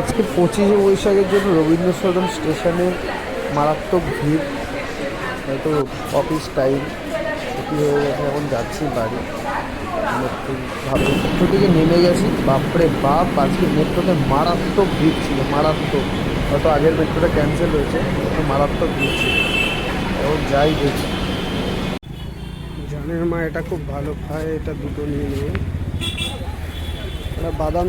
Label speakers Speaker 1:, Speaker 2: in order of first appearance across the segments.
Speaker 1: আজকে পঁচিশে বৈশাখের জন্য রবীন্দ্র সদন স্টেশনে মারাত্মক ভিড়। হয়তো অফিস টাইম ছুটি হয়ে গেছে, এখন যাচ্ছি বাড়ি। ভালো মেট্রো থেকে নেমে গেছি। বাপরে বাপ, আজকে মেট্রোতে মারাত্মক ভিড় ছিল, মারাত্মক। হয়তো আগের মেট্রোটা ক্যান্সেল হয়েছে মারাত্মক ভিড় ছিল। এখন যাই দেখি। জানের মা, এটা খুব ভালো, খায়, এটা দুটো নিয়ে নেবে। বাদাম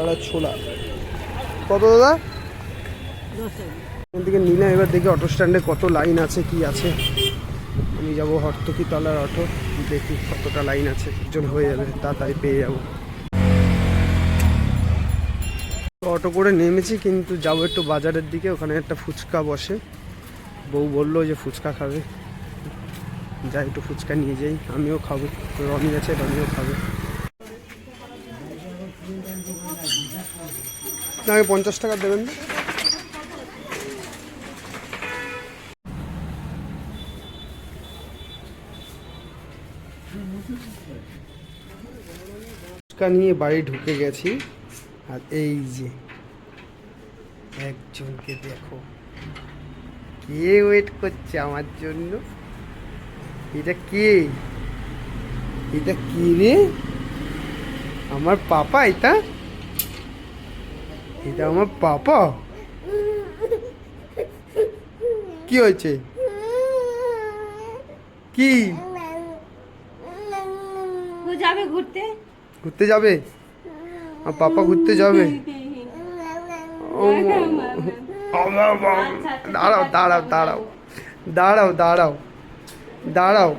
Speaker 1: একটা ছোলা। কত দাদা? এখান থেকে নিলাম এবার দেখি অটো স্ট্যান্ডে কত লাইন আছে কি আছে। আমি যাব হর্তকি তলার অটো দেখি কতটা লাইন আছে একজন হয়ে যাবে তাড়াতাড়ি পেয়ে যাব। অটো করে নেমেছি কিন্তু যাব একটু বাজারের দিকে ওখানে একটা ফুচকা বসে। বউ বলল যে ফুচকা খাবে। যাই একটু ফুচকা নিয়ে যাই আমিও খাব রনি আছে রনিও খাবে। আমাকে পঞ্চাশ টাকা দেবেন। ফুচকা নিয়ে বাড়ি ঢুকে গেছি। আর এই যে, একজনকে দেখো। কে ওয়েট করছে আমার জন্য? এটা কে? এটা কে রে? আমার পাপা, এটা? এটা আমার পাপা? কি হয়েছে? কি?
Speaker 2: ও যাবে ঘুরতে?
Speaker 1: ঘুরতে যাবে? আমার পাপা ঘুরতে যাবে? দাঁড়াও দাঁড়াও দাঁড়াও দাঁড়াও দাঁড়াও দাঁড়াও।